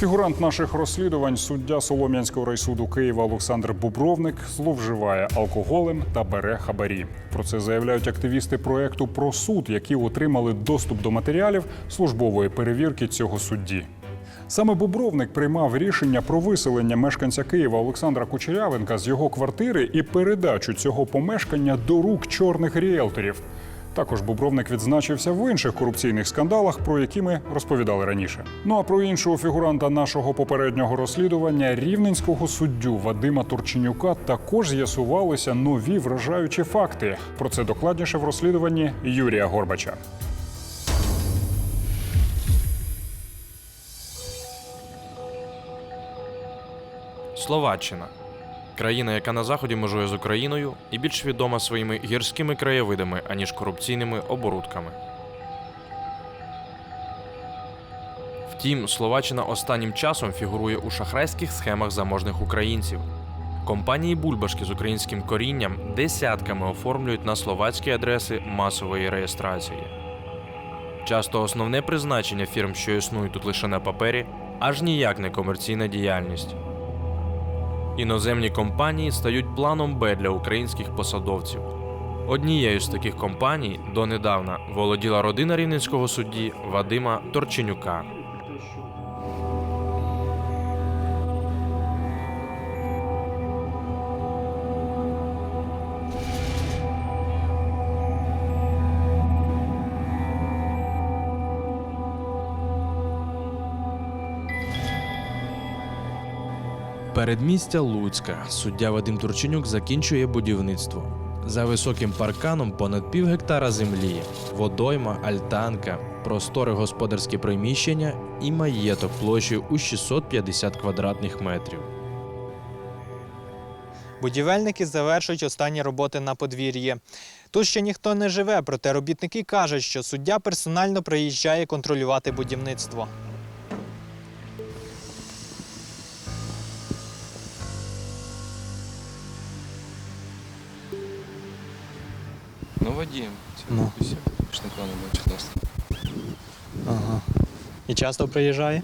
Фігурант наших розслідувань, суддя Солом'янського райсуду Києва Олександр Бубровник, зловживає алкоголем та бере хабарі. Про це заявляють активісти проекту про суд, які отримали доступ до матеріалів службової перевірки цього судді. Саме Бубровник приймав рішення про виселення мешканця Києва Олександра Кучерявенка з його квартири і передачу цього помешкання до рук чорних ріелторів. Також Бубровник відзначився в інших корупційних скандалах, про які ми розповідали раніше. Ну а про іншого фігуранта нашого попереднього розслідування рівненського суддю Вадима Турченюка також з'ясувалися нові вражаючі факти. Про це докладніше в розслідуванні Юрія Горбача. Словаччина країна, яка на заході межує з Україною і більш відома своїми гірськими краєвидами, аніж корупційними оборудками. Втім, Словаччина останнім часом фігурує у шахрайських схемах заможних українців. Компанії Бульбашки з українським корінням десятками оформлюють на словацькі адреси масової реєстрації. Часто основне призначення фірм, що існують тут лише на папері, аж ніяк не комерційна діяльність. Іноземні компанії стають планом Б для українських посадовців. Однією з таких компаній донедавна володіла родина рівненського судді Вадима Торченюка. Передмістя Луцька суддя Вадим Турченюк закінчує будівництво. За високим парканом понад пів гектара землі, водойма, альтанка, просторе господарське приміщення і маєток площею у 650 квадратних метрів. Будівельники завершують останні роботи на подвір'ї. Тут ще ніхто не живе, проте робітники кажуть, що суддя персонально приїжджає контролювати будівництво. Ну, це Ну. не бачу. Ага. І часто приїжджає?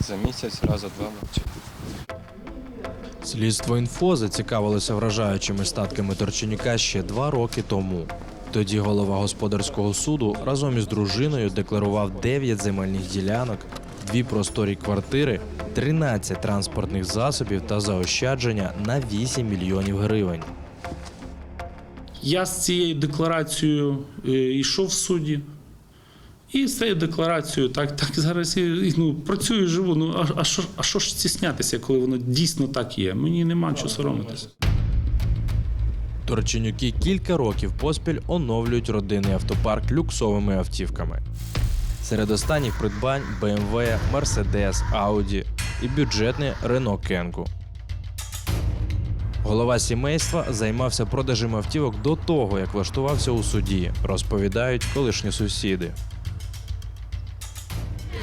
За місяць, раза два бачу. Слідство інфо зацікавилося вражаючими статками Торченюка ще два роки тому. Тоді голова господарського суду разом із дружиною декларував 9 земельних ділянок, дві просторі квартири, 13 транспортних засобів та заощадження на 8 мільйонів гривень. Я з цією декларацією е, йшов в суді. І з цією декларацією так, так зараз я ну, працюю, і живу. Ну а, а, що, а що ж стіснятися, коли воно дійсно так є? Мені нема чого соромитися. Торченюки кілька років поспіль оновлюють родинний автопарк люксовими автівками. Серед останніх придбань BMW, Mercedes, Audi і бюджетне Renault Kangoo. Голова сімейства займався продажем автівок до того, як влаштувався у суді, розповідають колишні сусіди.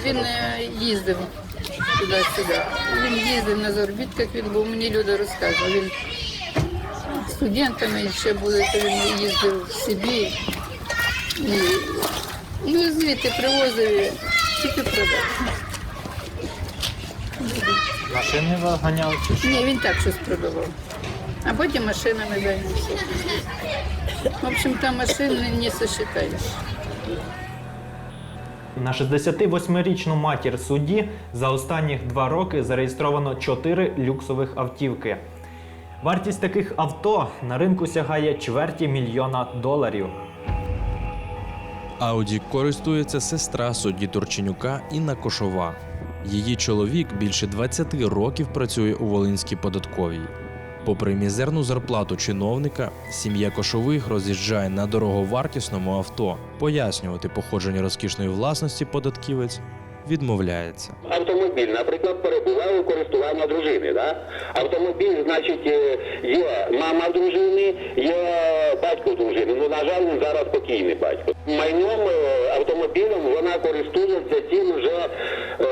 Він е, їздив туди-сюди. Він їздив на заробітках, він був, мені люди розказували. Він студентами ще були, то він їздив в Сибір. І, ну, звідти привозив тільки продав. Машини ганяв чи що? Ні, він так щось продавав. А потім машинами займався. В общем, там машин не сосчитаєш. На 68-річну матір судді за останні два роки зареєстровано 4 люксових автівки. Вартість таких авто на ринку сягає чверті мільйона доларів. Ауді користується сестра судді Турченюка Інна Кошова. Її чоловік більше 20 років працює у Волинській податковій. Попри мізерну зарплату чиновника, сім'я Кошових роз'їжджає на дороговартісному авто. Пояснювати походження розкішної власності податківець відмовляється. Автомобіль, наприклад, перебуває у користування дружини. Да? Автомобіль, значить, е, є мама дружини, є батько дружини. Ну, на жаль, він зараз покійний батько. Майном е, автомобілем вона користується цим вже, е,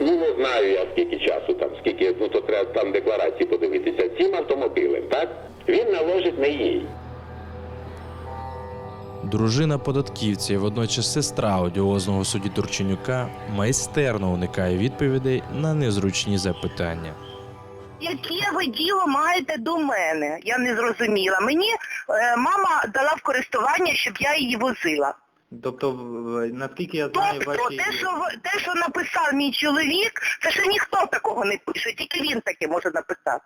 ну не знаю я скільки часу там, скільки, ну то треба там декларації подивитися. Цим автомобілем, так? Він належить не їй. Дружина податківця і водночас сестра одіозного судді Турченюка майстерно уникає відповідей на незручні запитання. Яке ви діло маєте до мене? Я не зрозуміла. Мені е, мама дала в користування, щоб я її возила. Тобто, в- наскільки я знаю, Тобто, ваші... те, що те, що написав мій чоловік, це ще ніхто такого не пише, тільки він таке може написати.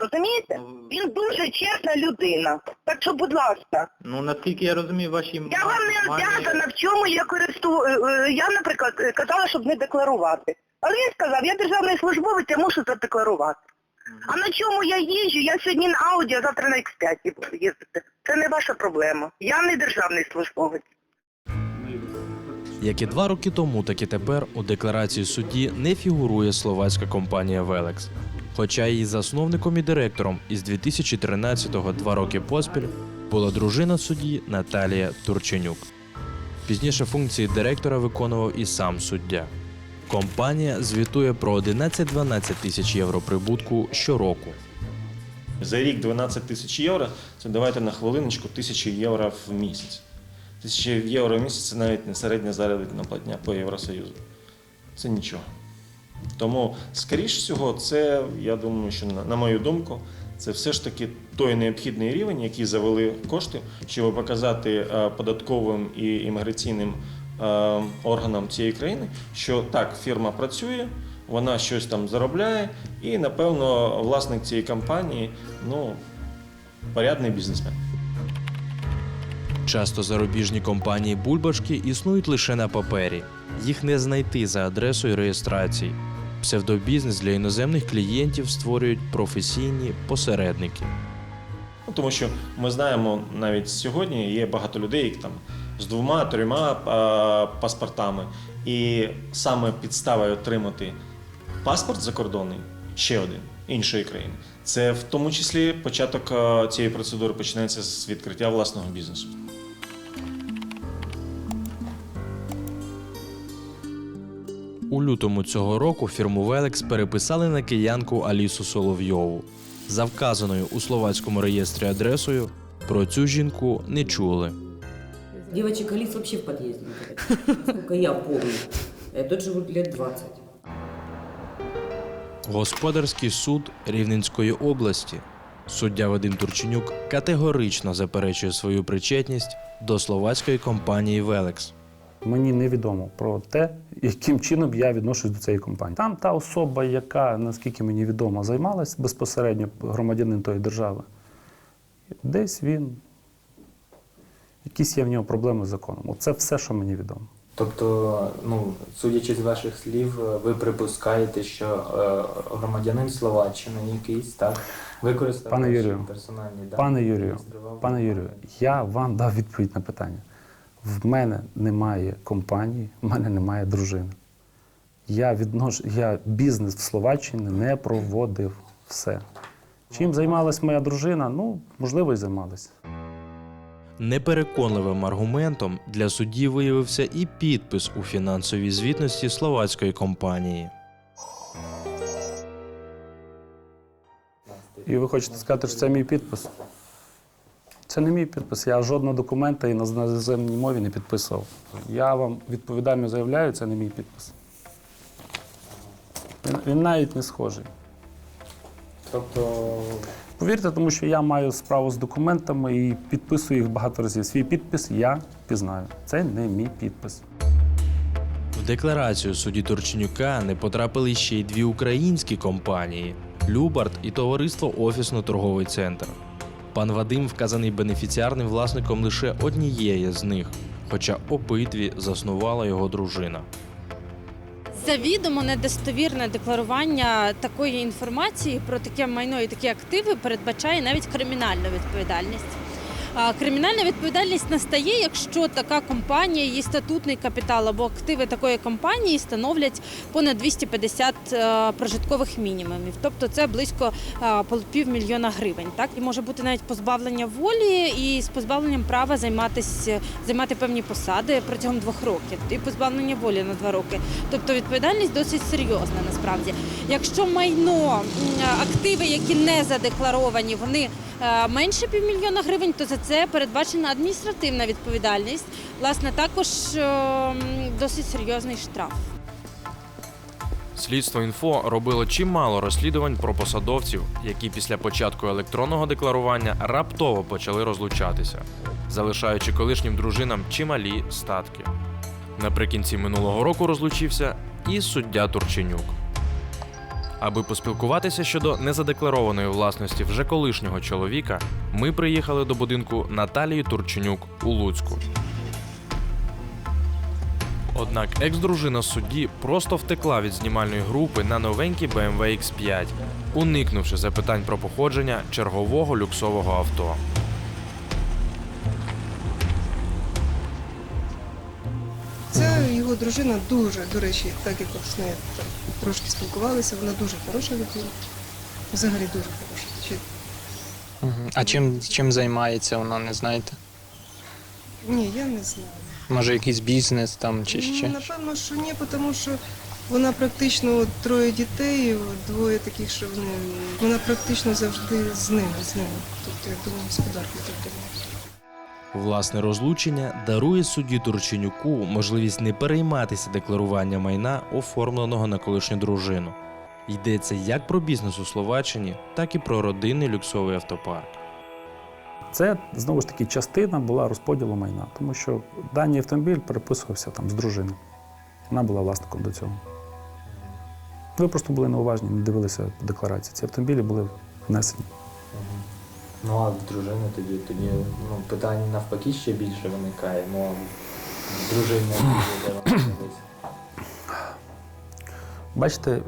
Розумієте? Ну, Він дуже чесна людина. Так що, будь ласка, Ну, наскільки я розумію, ваші... я вам не обв'язана, в чому я користую. Я, наприклад, е, казала, щоб не декларувати. Але він сказав, я державний службовець, я мушу задекларувати. А на чому я їжджу? Я сьогодні на Ауді, а завтра на X5 буду їздити. Це не ваша проблема. Я не державний службовець. Як і два роки тому, так і тепер у декларації судді не фігурує словацька компанія Велекс. Хоча її засновником і директором із 2013-го два роки поспіль була дружина судді Наталія Турченюк. Пізніше функції директора виконував і сам суддя. Компанія звітує про 11-12 тисяч євро прибутку щороку. За рік 12 тисяч євро, це давайте на хвилиночку тисячі євро в місяць. Тисячі євро в місяць це навіть не середня заробітна платня по Євросоюзу. Це нічого. Тому, скоріш всього, це, я думаю, що на, мою думку, це все ж таки той необхідний рівень, який завели кошти, щоб показати е, податковим і імміграційним е, органам цієї країни, що так, фірма працює, вона щось там заробляє, і, напевно, власник цієї компанії ну, порядний бізнесмен. Часто зарубіжні компанії бульбашки існують лише на папері. Їх не знайти за адресою реєстрації. Псевдобізнес для іноземних клієнтів створюють професійні посередники. Ну, тому що ми знаємо, навіть сьогодні є багато людей, які там з двома трьома паспортами. І саме підставою отримати паспорт закордонний, ще один іншої країни. Це в тому числі початок е, цієї процедури починається з відкриття власного бізнесу. У лютому цього року фірму Велекс переписали на киянку Алісу Соловйову. За вказаною у словацькому реєстрі адресою про цю жінку не чули. Девочек Алис вообще в подъезде не бывает. Насколько я помню. Э, Тут живут лет 20. Господарський суд Рівненської області. Суддя Вадим Турченюк категорично заперечує свою причетність до словацької компанії Велекс. Мені невідомо про те, яким чином я відношусь до цієї компанії. Там та особа, яка, наскільки мені відомо, займалась безпосередньо громадянин тої держави. Десь він, якісь є в нього проблеми з законом. Оце все, що мені відомо. Тобто, ну, судячи з ваших слів, ви припускаєте, що е, громадянин Словаччини якийсь так використав персональні дані. Пане Юрію, пане. Юрію, я вам дав відповідь на питання. В мене немає компанії, в мене немає дружини. Я віднош... я бізнес в Словаччині не проводив все. Чим займалась моя дружина? Ну, можливо, і займалась. Непереконливим аргументом для судді виявився і підпис у фінансовій звітності словацької компанії. І ви хочете сказати, що це мій підпис? Це не мій підпис. Я жодного документа і на іноземній мові не підписував. Я вам відповідально заявляю, це не мій підпис. Він, він навіть не схожий. Тобто, Повірте, тому що я маю справу з документами і підписую їх багато разів. Свій підпис я пізнаю. Це не мій підпис. В декларацію судді Турченюка не потрапили ще й дві українські компанії Любард і товариство Офісно-торговий центр. Пан Вадим вказаний бенефіціарним власником лише однієї з них, хоча обидві заснувала його дружина. Завідомо недостовірне декларування такої інформації про таке майно і такі активи передбачає навіть кримінальну відповідальність. Кримінальна відповідальність настає, якщо така компанія, її статутний капітал або активи такої компанії становлять понад 250 е, прожиткових мінімумів. Тобто це близько е, півмільйона гривень. Так і може бути навіть позбавлення волі і з позбавленням права займатися займати певні посади протягом двох років, і позбавлення волі на два роки. Тобто відповідальність досить серйозна насправді. Якщо майно активи, які не задекларовані, вони е, менше півмільйона гривень, то за це передбачена адміністративна відповідальність. Власне, також е, досить серйозний штраф. Слідство інфо робило чимало розслідувань про посадовців, які після початку електронного декларування раптово почали розлучатися, залишаючи колишнім дружинам чималі статки. Наприкінці минулого року розлучився і суддя Турченюк. Аби поспілкуватися щодо незадекларованої власності вже колишнього чоловіка, ми приїхали до будинку Наталії Турченюк у Луцьку. Однак екс-дружина судді просто втекла від знімальної групи на новенький BMW X5, уникнувши запитань про походження чергового люксового авто. Ця його дружина дуже, до речі, так як з трошки спілкувалися, вона дуже хороша людина. Взагалі дуже хороша. Чи... А чим, чим займається вона, не знаєте? Ні, я не знаю. Може, якийсь бізнес там чи Ну, ще? напевно, що ні, тому що вона практично от, троє дітей, от, двоє таких, що вони, вона практично завжди з ними, з ними. Тобто, як думаю, господаркою так давно. Власне розлучення дарує судді Турченюку можливість не перейматися декларуванням майна, оформленого на колишню дружину. Йдеться як про бізнес у Словаччині, так і про родинний люксовий автопарк. Це знову ж таки частина була розподілу майна, тому що даний автомобіль переписувався там з дружини. Вона була власником до цього. Ви просто були неуважні, не дивилися декларації. Ці автомобілі були внесені. Ну а в дружини тоді, тоді ну, питань навпаки ще більше виникає. Ну а в дружини де? Бачите, е,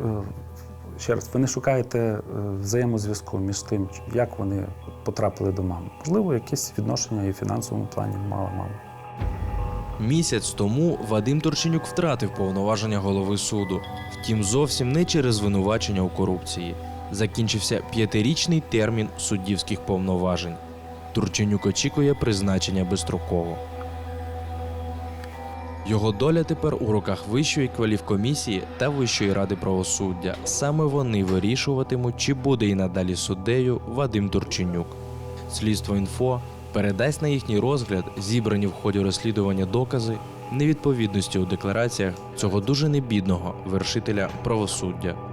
ще раз, ви не шукаєте е, взаємозв'язку між тим, як вони потрапили до мами. Можливо, якесь відношення і в фінансовому плані мала мама. Місяць тому Вадим Турченюк втратив повноваження голови суду. Втім, зовсім не через звинувачення у корупції. Закінчився п'ятирічний термін суддівських повноважень. Турченюк очікує призначення безстроково. Його доля тепер у руках Вищої кваліфкомісії та Вищої ради правосуддя. Саме вони вирішуватимуть, чи буде і надалі суддею Вадим Турченюк. Слідство інфо передасть на їхній розгляд зібрані в ході розслідування докази невідповідності у деклараціях цього дуже небідного вершителя правосуддя.